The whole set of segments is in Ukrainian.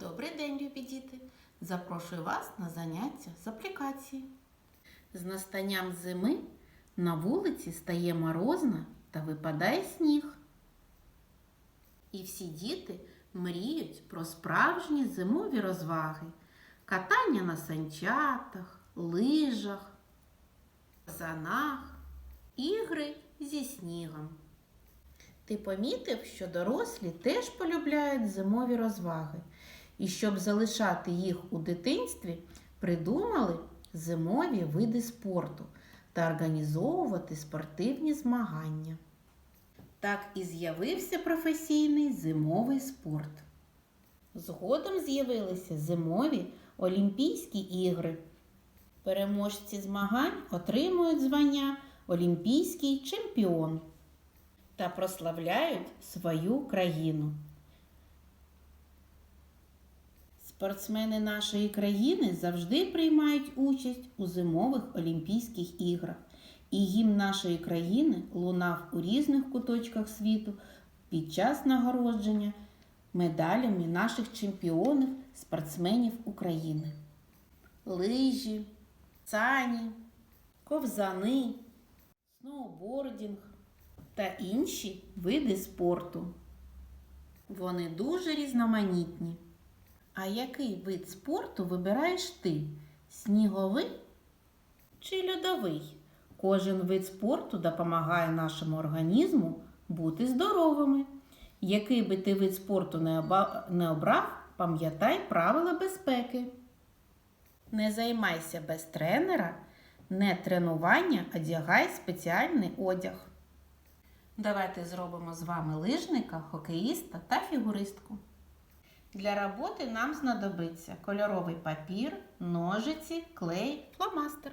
Добрий день, любі діти! Запрошую вас на заняття з аплікації. З настанням зими на вулиці стає морозно та випадає сніг. І всі діти мріють про справжні зимові розваги, катання на санчатах, лижах, санах, ігри зі снігом. Ти помітив, що дорослі теж полюбляють зимові розваги, і щоб залишати їх у дитинстві, придумали зимові види спорту та організовувати спортивні змагання. Так і з'явився професійний зимовий спорт. Згодом з'явилися зимові Олімпійські ігри. Переможці змагань отримують звання Олімпійський чемпіон та прославляють свою країну. Спортсмени нашої країни завжди приймають участь у зимових Олімпійських іграх, і гімн нашої країни лунав у різних куточках світу під час нагородження медалями наших чемпіонів, спортсменів України. Лижі, сані, ковзани, сноубордінг та інші види спорту. Вони дуже різноманітні. А який вид спорту вибираєш ти? Сніговий чи льодовий? Кожен вид спорту допомагає нашому організму бути здоровими. Який би ти вид спорту не обрав, пам'ятай правила безпеки. Не займайся без тренера, не тренування, одягай спеціальний одяг. Давайте зробимо з вами лижника, хокеїста та фігуристку. Для роботи нам знадобиться кольоровий папір, ножиці, клей, фломастер.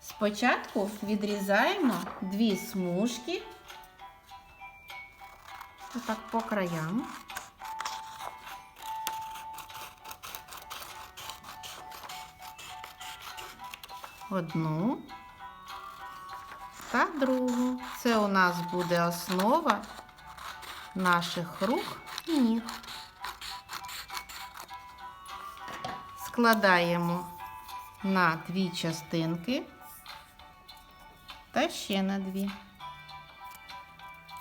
Спочатку відрізаємо дві смужки отак по краям. Одну та другу. Це у нас буде основа наших рук і ніг. Складаємо на дві частинки та ще на дві.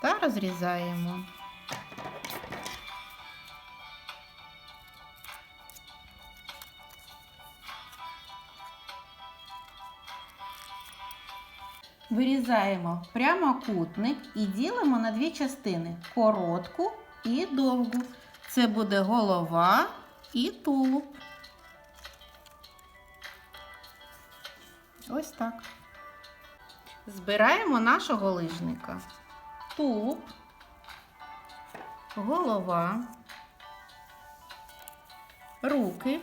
Та розрізаємо. Вирізаємо прямокутник і ділимо на дві частини коротку і довгу. Це буде голова і тулуб. Ось так. Збираємо нашого лижника. Тулуб, голова, руки.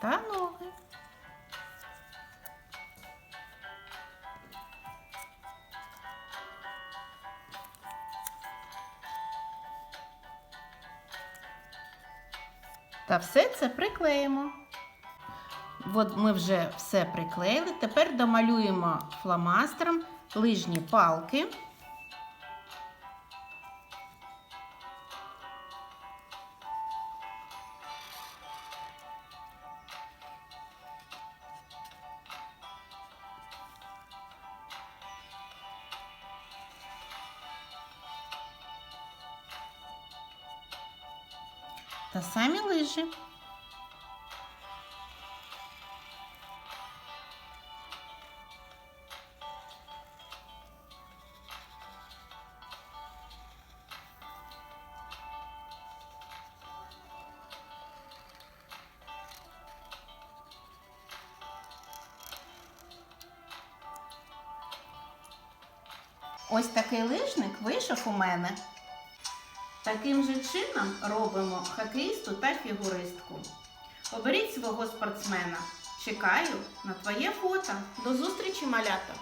Та ноги. Та все це приклеїмо. От ми вже все приклеїли. Тепер домалюємо фломастером лижні палки. Та самі лижі. Ось такий лижник вийшов у мене. Таким же чином робимо хокеїсту та фігуристку. Оберіть свого спортсмена. Чекаю на твоє фото. До зустрічі, малята!